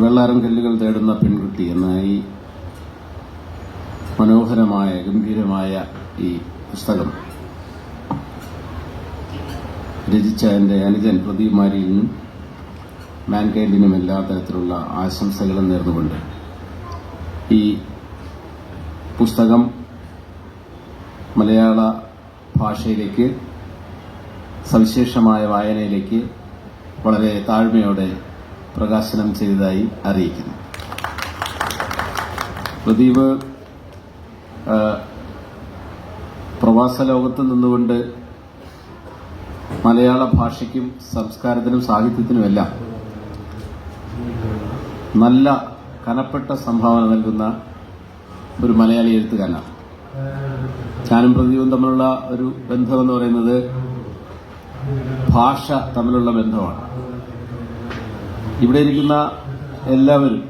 വെള്ളാരം കല്ലുകൾ തേടുന്ന പെൺകുട്ടി എന്ന ഈ മനോഹരമായ ഗംഭീരമായ ഈ പുസ്തകം. രചിച്ച എന്റെ അനുജൻ പ്രദീപ് മാരിയിലിനും മാൻകൈൻഡിനും എല്ലാ തരത്തിലുള്ള ആശംസകളും നേർന്നുകൊണ്ട് ഈ പുസ്തകം മലയാള ഭാഷയിലേക്ക് സവിശേഷമായ വായനയിലേക്ക് വളരെ താഴ്മയോടെ പ്രകാശനം ചെയ്തതായി അറിയിക്കുന്നു. പ്രദീപ് പ്രവാസ ലോകത്ത് നിന്നുകൊണ്ട് മലയാള ഭാഷയ്ക്കും സംസ്കാരത്തിനും സാഹിത്യത്തിനുമെല്ലാം നല്ല കനപ്പെട്ട സംഭാവന നൽകുന്ന ഒരു മലയാളി എഴുത്തുകാരനാണ്. ഞാനും പ്രദീപും തമ്മിലുള്ള ഒരു ബന്ധമെന്ന് പറയുന്നത് ഭാഷ തമ്മിലുള്ള ബന്ധമാണ്. ഇവിടെ ഇരിക്കുന്ന എല്ലാവരും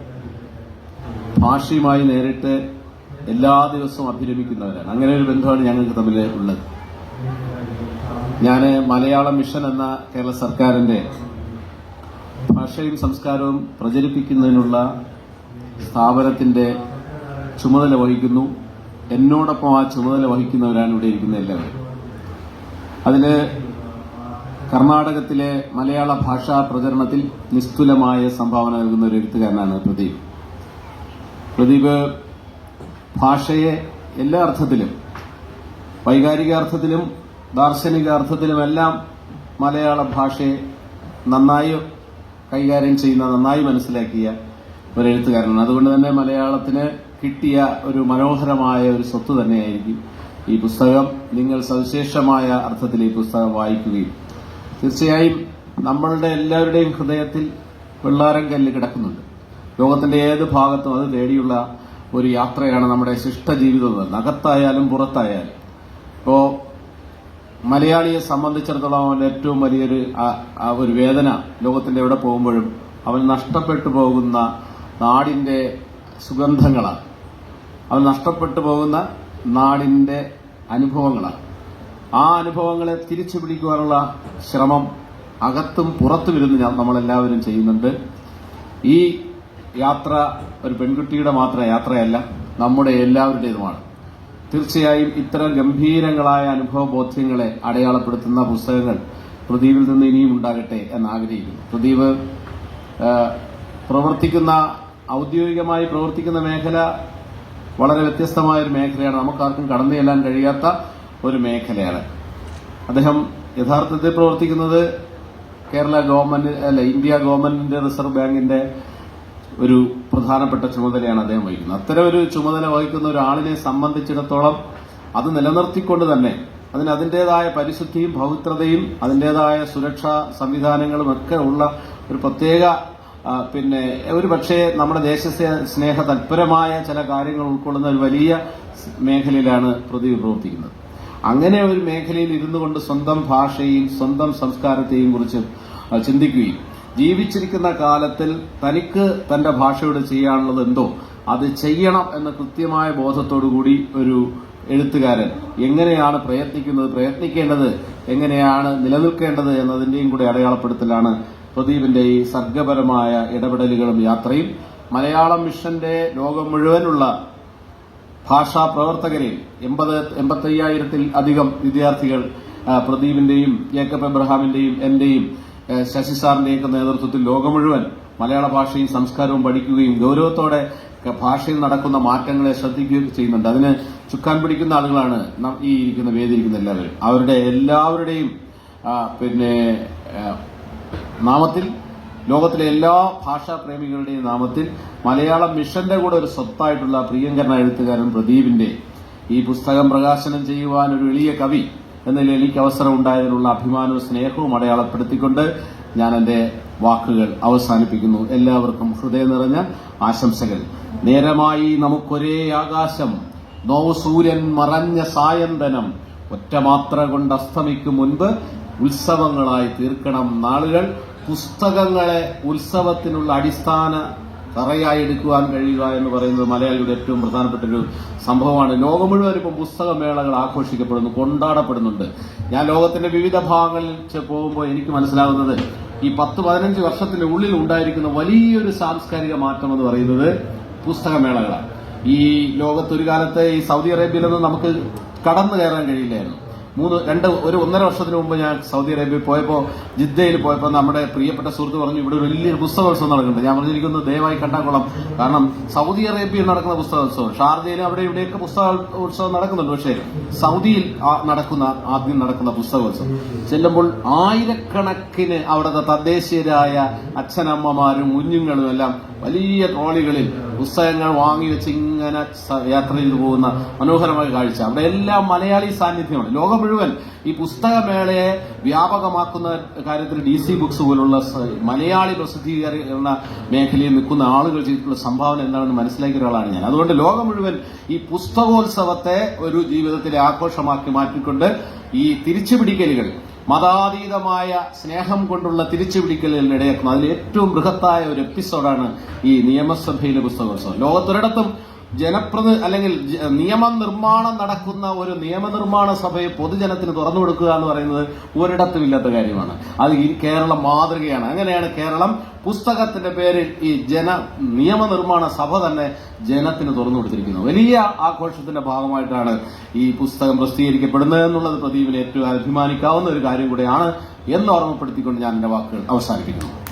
ഭാഷയുമായി നേരിട്ട് എല്ലാ ദിവസവും അഭിരമിക്കുന്നവരാണ്. അങ്ങനെ ഒരു ബന്ധമാണ് ഞങ്ങൾക്ക് തമ്മിൽ ഉള്ളത്. ഞാൻ മലയാളം മിഷൻ എന്ന കേരള സർക്കാരിന്റെ ഭാഷയും സംസ്കാരവും പ്രചരിപ്പിക്കുന്നതിനുള്ള സ്ഥാപനത്തിന്റെ ചുമതല വഹിക്കുന്നു. എന്നോടൊപ്പം ആ ചുമതല വഹിക്കുന്നവരാണ് ഇവിടെ ഇരിക്കുന്ന എല്ലാവരും. അതിൽ കർണാടകത്തിലെ മലയാള ഭാഷാ പ്രചരണത്തിൽ നിസ്തുലമായ സംഭാവന നൽകുന്ന ഒരു എഴുത്തുകാരനാണ് പ്രദീപ്. പ്രദീപ് ഭാഷയെ എല്ലാ അർത്ഥത്തിലും വൈകാരികാർത്ഥത്തിലും ദാർശനികാർത്ഥത്തിലുമെല്ലാം മലയാള ഭാഷയെ നന്നായി കൈകാര്യം ചെയ്യുന്ന നന്നായി മനസ്സിലാക്കിയ ഒരു എഴുത്തുകാരനാണ്. അതുകൊണ്ട് തന്നെ മലയാളത്തിന് കിട്ടിയ ഒരു മനോഹരമായ ഒരു സ്വത്ത് തന്നെയായിരിക്കും ഈ പുസ്തകം. നിങ്ങൾ സവിശേഷമായ അർത്ഥത്തിൽ ഈ പുസ്തകം വായിക്കുകയും തീർച്ചയായും നമ്മളുടെ എല്ലാവരുടെയും ഹൃദയത്തിൽ വെള്ളാരം കല്ല് കിടക്കുന്നുണ്ട്. ലോകത്തിന്റെ ഏത് ഭാഗത്തും അത് തേടിയുള്ള ഒരു യാത്രയാണ് നമ്മുടെ ശിഷ്ട ജീവിതം അകത്തായാലും പുറത്തായാലും. ഇപ്പോ മലയാളിയെ സംബന്ധിച്ചിടത്തോളം അവന്റെ ഏറ്റവും വലിയൊരു ഒരു വേദന ലോകത്തിന്റെ എവിടെ പോകുമ്പോഴും അവൻ നഷ്ടപ്പെട്ടു പോകുന്ന നാടിന്റെ സുഗന്ധങ്ങളാണ്. അവൻ നഷ്ടപ്പെട്ടു പോകുന്ന നാടിന്റെ അനുഭവങ്ങളാണ്. ആ അനുഭവങ്ങളെ തിരിച്ചു പിടിക്കുവാനുള്ള ശ്രമം അകത്തും പുറത്തും ഇരുന്ന് നമ്മളെല്ലാവരും ചെയ്യുന്നുണ്ട്. ഈ യാത്ര ഒരു പെൺകുട്ടിയുടെ മാത്രം യാത്രയല്ല നമ്മുടെ എല്ലാവരുടേതുമാണ്. തീർച്ചയായും ഇത്തരം ഗംഭീരങ്ങളായ അനുഭവ ബോധ്യങ്ങളെ അടയാളപ്പെടുത്തുന്ന പുസ്തകങ്ങൾ പ്രദീപിൽ നിന്ന് ഇനിയും ഉണ്ടാകട്ടെ എന്ന് ആഗ്രഹിക്കുന്നു പ്രദീപ് പ്രവർത്തിക്കുന്ന ഔദ്യോഗികമായി പ്രവർത്തിക്കുന്ന മേഖല വളരെ വ്യത്യസ്തമായ ഒരു മേഖലയാണ്. നമുക്കാർക്കും കടന്നു ചെല്ലാൻ കഴിയാത്ത ഒരു മേഖലയാണ്. അദ്ദേഹം യഥാർത്ഥത്തിൽ പ്രവർത്തിക്കുന്നത് കേരള ഗവൺമെന്റ് അല്ല ഇന്ത്യ ഗവൺമെന്റിന്റെ റിസർവ് ബാങ്കിന്റെ ഒരു പ്രധാനപ്പെട്ട ചുമതലയാണ് അദ്ദേഹം വഹിക്കുന്നത്. അത്തരം ഒരു ചുമതല വഹിക്കുന്ന ഒരാളിനെ സംബന്ധിച്ചിടത്തോളം അത് നിലനിർത്തിക്കൊണ്ട് തന്നെ അതിന് അതിന്റെതായ പരിശുദ്ധിയും പവിത്രതയും അതിന്റെതായ സുരക്ഷാ സംവിധാനങ്ങളും ഒക്കെ ഉള്ള ഒരു പ്രത്യേക പിന്നെ ഒരു പക്ഷേ നമ്മുടെ ദേശ സ്നേഹ തൽപരമായ ചില കാര്യങ്ങൾ ഉൾക്കൊള്ളുന്ന ഒരു വലിയ മേഖലയിലാണ് പ്രദീപ് പ്രവർത്തിക്കുന്നത്. അങ്ങനെ ഒരു മേഖലയിൽ ഇരുന്നു കൊണ്ട് സ്വന്തം ഭാഷയും സ്വന്തം സംസ്കാരത്തെയും കുറിച്ച് ചിന്തിക്കുകയും. ജീവിച്ചിരിക്കുന്ന കാലത്തിൽ തനിക്ക് തന്റെ ഭാഷയോട് ചെയ്യാനുള്ളത് എന്തോ അത് ചെയ്യണം എന്ന കൃത്യമായ ബോധത്തോടുകൂടി ഒരു എഴുത്തുകാരൻ എങ്ങനെയാണ് പ്രയത്നിക്കുന്നത് പ്രയത്നിക്കേണ്ടത് എങ്ങനെയാണ് നിലനിൽക്കേണ്ടത് എന്നതിന്റെയും കൂടി അടയാളപ്പെടുത്തലാണ് പ്രദീപിന്റെ ഈ സർഗപരമായ ഇടപെടലുകളും യാത്രയും. മലയാളം മിഷന്റെ ലോകം മുഴുവനുള്ള ഭാഷാ പ്രവർത്തകരിൽ എൺപത് എൺപത്തയ്യായിരത്തിൽ അധികം വിദ്യാർത്ഥികൾ പ്രദീപിന്റെയും ജേക്കബ് എബ്രഹാമിന്റെയും എന്റെയും ശശി സാറിന്റെയൊക്കെ നേതൃത്വത്തിൽ ലോകം മുഴുവൻ മലയാള ഭാഷയും സംസ്കാരവും പഠിക്കുകയും ഗൗരവത്തോടെ ഭാഷയിൽ നടക്കുന്ന മാറ്റങ്ങളെ ശ്രദ്ധിക്കുകയും ചെയ്യുന്നുണ്ട്. അതിന് ചുക്കാൻ പിടിക്കുന്ന ആളുകളാണ് ഈ ഇരിക്കുന്ന വേദിയിരിക്കുന്ന എല്ലാവരും. അവരുടെ എല്ലാവരുടെയും പിന്നെ നാമത്തിൽ ലോകത്തിലെ എല്ലാ ഭാഷാ പ്രേമികളുടെയും നാമത്തിൽ മലയാളം മിഷന്റെ കൂടെ ഒരു സ്വത്തായിട്ടുള്ള പ്രിയങ്കരന എഴുത്തുകാരൻ പ്രദീപിന്റെ ഈ പുസ്തകം പ്രകാശനം ചെയ്യുവാൻ ഒരു എളിയ കവി എന്ന നിലയിൽ എനിക്ക് അവസരം ഉണ്ടായതിനുള്ള അഭിമാനവും സ്നേഹവും അടയാളപ്പെടുത്തിക്കൊണ്ട് ഞാൻ എന്റെ വാക്കുകൾ അവസാനിപ്പിക്കുന്നു. എല്ലാവർക്കും ഹൃദയം നിറഞ്ഞ ആശംസകൾ. നേരമായി നമുക്കൊരേ ആകാശം നോവ് സൂര്യൻ മറഞ്ഞ സായന്തനം ഒറ്റമാത്ര കൊണ്ട് അസ്തമിക്കും മുൻപ് ഉത്സവങ്ങളായി തീർക്കണം നാളുകൾ. പുസ്തകങ്ങളെ ഉത്സവത്തിനുള്ള അടിസ്ഥാന തറയായി എടുക്കുവാൻ കഴിയുക എന്ന് പറയുന്നത് മലയാളിയുടെ ഏറ്റവും പ്രധാനപ്പെട്ട ഒരു സംഭവമാണ്. ലോകം മുഴുവൻ ഇപ്പം പുസ്തകമേളകൾ ആഘോഷിക്കപ്പെടുന്നു കൊണ്ടാടപ്പെടുന്നുണ്ട്. ഞാൻ ലോകത്തിന്റെ വിവിധ ഭാഗങ്ങളിൽ പോകുമ്പോൾ എനിക്ക് മനസ്സിലാകുന്നത് ഈ പത്ത് പതിനഞ്ച് വർഷത്തിന്റെ ഉള്ളിൽ ഉണ്ടായിരിക്കുന്ന വലിയൊരു സാംസ്കാരിക മാറ്റം എന്ന് പറയുന്നത് പുസ്തകമേളകളാണ്. ഈ ലോകത്ത് ഒരു കാലത്ത് ഈ സൗദി അറേബ്യയിലൊന്നും നമുക്ക് കടന്നു കയറാൻ കഴിയില്ലായിരുന്നു. മൂന്ന് രണ്ട് ഒരു ഒന്നര വർഷത്തിന് മുമ്പ് ഞാൻ സൗദി അറേബ്യയിൽ പോയപ്പോൾ ജിദ്ദയിൽ പോയപ്പോൾ നമ്മുടെ പ്രിയപ്പെട്ട സുഹൃത്ത് പറഞ്ഞു ഇവിടെ ഒരു വലിയൊരു പുസ്തകോത്സവം നടക്കുന്നുണ്ട്. ഞാൻ പറഞ്ഞിരിക്കുന്നത് ദയവായി കണ്ടാക്കോളാം. കാരണം സൗദി അറേബ്യയിൽ നടക്കുന്ന പുസ്തകോത്സവം ഷാർജയിൽ അവിടെ ഇവിടെയൊക്കെ പുസ്തകോത്സവം നടക്കുന്നുണ്ട്. പക്ഷേ സൗദിയിൽ നടക്കുന്ന ആദ്യം നടക്കുന്ന പുസ്തകോത്സവം. ചെല്ലുമ്പോൾ ആയിരക്കണക്കിന് അവിടുത്തെ തദ്ദേശീയരായ അച്ഛനമ്മമാരും കുഞ്ഞുങ്ങളും എല്ലാം വലിയ ട്രോളികളിൽ പുസ്തകങ്ങൾ വാങ്ങി വെച്ച് ഇങ്ങനെ യാത്രയിൽ പോകുന്ന മനോഹരമായ കാഴ്ച. അവിടെ എല്ലാം മലയാളി സാന്നിധ്യമാണ്. ലോകം മുഴുവൻ ഈ പുസ്തകമേളയെ വ്യാപകമാക്കുന്ന കാര്യത്തിൽ ഡി സി ബുക്സ് പോലുള്ള മലയാളി പ്രസിദ്ധീകരണ മേഖലയിൽ നിൽക്കുന്ന ആളുകൾ ചെയ്തിട്ടുള്ള സംഭാവന എന്താണെന്ന് മനസ്സിലാക്കിയ ഒരാളാണ് ഞാൻ. അതുകൊണ്ട് ലോകം മുഴുവൻ ഈ പുസ്തകോത്സവത്തെ ഒരു ജീവിതത്തിലെ ആഘോഷമാക്കി മാറ്റിക്കൊണ്ട് ഈ തിരിച്ചുപിടിക്കലുകൾ മതാതീതമായ സ്നേഹം കൊണ്ടുള്ള തിരിച്ചുപിടിക്കലിനിടയാക്കുന്നു അതിൽ ഏറ്റവും ബൃഹത്തായ ഒരു എപ്പിസോഡാണ് ഈ നിയമസഭയിലെ പുസ്തകോത്സവം. ലോകത്തൊരിടത്തും ജനപ്രതി അല്ലെങ്കിൽ നിയമനിർമ്മാണം നടക്കുന്ന ഒരു നിയമനിർമ്മാണ സഭയെ പൊതുജനത്തിന് തുറന്നു കൊടുക്കുക എന്ന് പറയുന്നത് ഒരിടത്തും ഇല്ലാത്ത കാര്യമാണ്. അത് ഈ കേരളം മാതൃകയാണ്. അങ്ങനെയാണ് കേരളം പുസ്തകത്തിന്റെ പേരിൽ ഈ ജന നിയമനിർമ്മാണ സഭ തന്നെ ജനത്തിന് തുറന്നു കൊടുത്തിരിക്കുന്നത്. വലിയ ആഘോഷത്തിന്റെ ഭാഗമായിട്ടാണ് ഈ പുസ്തകം പ്രസിദ്ധീകരിക്കപ്പെടുന്നത് എന്നുള്ളത് പ്രദീപിന് ഏറ്റവും അഭിമാനിക്കാവുന്ന ഒരു കാര്യം കൂടെയാണ് എന്ന് ഓർമ്മപ്പെടുത്തിക്കൊണ്ട് ഞാൻ എന്റെ വാക്കുകൾ അവസാനിപ്പിക്കുന്നു.